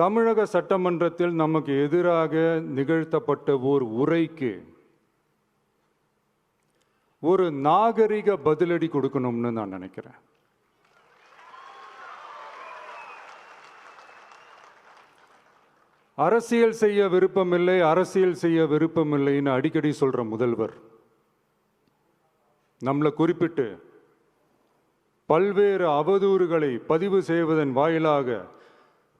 தமிழக சட்டமன்றத்தில் நமக்கு எதிராக நிகழ்த்தப்பட்ட ஓர் உரைக்கு ஒரு நாகரிக பதிலடி கொடுக்கணும்னு நான் நினைக்கிறேன். அரசியல் செய்ய விருப்பமில்லை அரசியல் செய்ய விருப்பமில்லைன்னு அடிக்கடி சொல்ற முதல்வர். நம்மளை குறிப்பிட்டு பல்வேறு அவதூறுகளை பதிவு செய்வதன் வாயிலாக